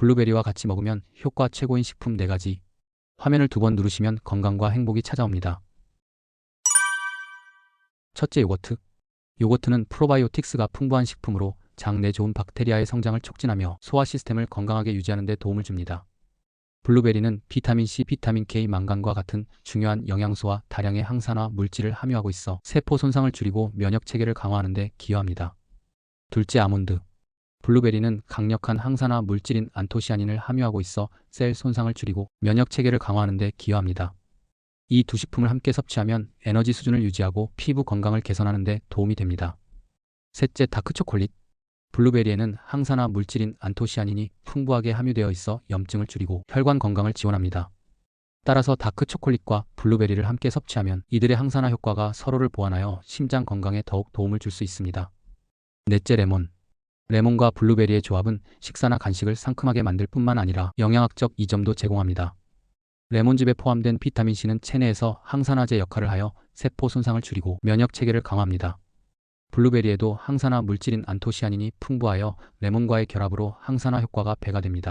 블루베리와 같이 먹으면 효과 최고인 식품 4가지. 화면을 두 번 누르시면 건강과 행복이 찾아옵니다. 첫째 요거트. 요거트는 프로바이오틱스가 풍부한 식품으로 장 내 좋은 박테리아의 성장을 촉진하며 소화 시스템을 건강하게 유지하는 데 도움을 줍니다. 블루베리는 비타민 C, 비타민 K, 망간과 같은 중요한 영양소와 다량의 항산화 물질을 함유하고 있어 세포 손상을 줄이고 면역 체계를 강화하는 데 기여합니다. 둘째 아몬드. 블루베리는 강력한 항산화 물질인 안토시아닌을 함유하고 있어 셀 손상을 줄이고 면역 체계를 강화하는 데 기여합니다. 이 두 식품을 함께 섭취하면 에너지 수준을 유지하고 피부 건강을 개선하는 데 도움이 됩니다. 셋째 다크 초콜릿. 블루베리에는 항산화 물질인 안토시아닌이 풍부하게 함유되어 있어 염증을 줄이고 혈관 건강을 지원합니다. 따라서 다크 초콜릿과 블루베리를 함께 섭취하면 이들의 항산화 효과가 서로를 보완하여 심장 건강에 더욱 도움을 줄 수 있습니다. 넷째 레몬. 레몬과 블루베리의 조합은 식사나 간식을 상큼하게 만들 뿐만 아니라 영양학적 이점도 제공합니다. 레몬즙에 포함된 비타민C는 체내에서 항산화제 역할을 하여 세포 손상을 줄이고 면역 체계를 강화합니다. 블루베리에도 항산화 물질인 안토시아닌이 풍부하여 레몬과의 결합으로 항산화 효과가 배가 됩니다.